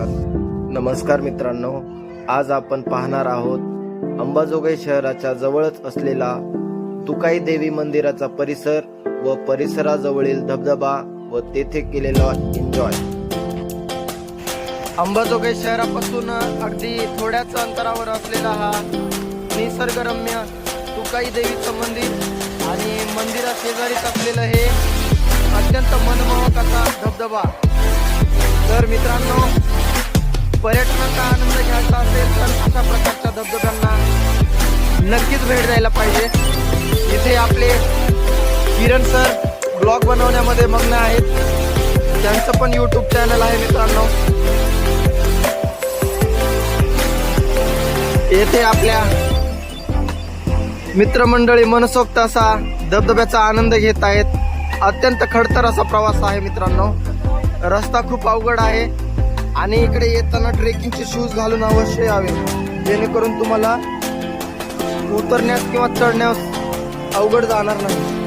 स्वागत. नमस्कार मित्रांनो आज आपण पाहणार आहोत अंबाजोगाई शहराच्या जवळच असलेला तुकाई देवी मंदिराचा परिसर व परिसराजवळील धबधबा व तेथे केलेला एन्जॉय अंबाजोगाई शहरापासून अगदी थोड्याच अंतरावर असलेला हा निसर्गरम्य तुकाई देवीचं मंदिर आणि मंदिरा शेजारीच असलेलं हे अत्यंत मनमोहक असा धबधबा. पर्यटनाचा आनंद घ्यायचा असेल तर अशा प्रकारच्या धबधब्यांना नक्कीच भेट द्यायला पाहिजे. इथे आपले किरण सर ब्लॉग बनवण्यामध्ये मग्न आहेत. त्यांचं पण यूट्यूब चॅनल आहे मित्रांनो. येथे आपल्या मित्रमंडळी मनसोक्त असा धबधब्याचा आनंद घेत आहेत. अत्यंत खडतर असा प्रवास आहे मित्रांनो. रस्ता खूप अवघड आहे. आणि इकडे येताना ट्रेकिंगचे शूज घालून अवश्य यावे. जेणेकरून तुम्हाला उतरण्यास किंवा चढण्यास अवघड जाणार नाही.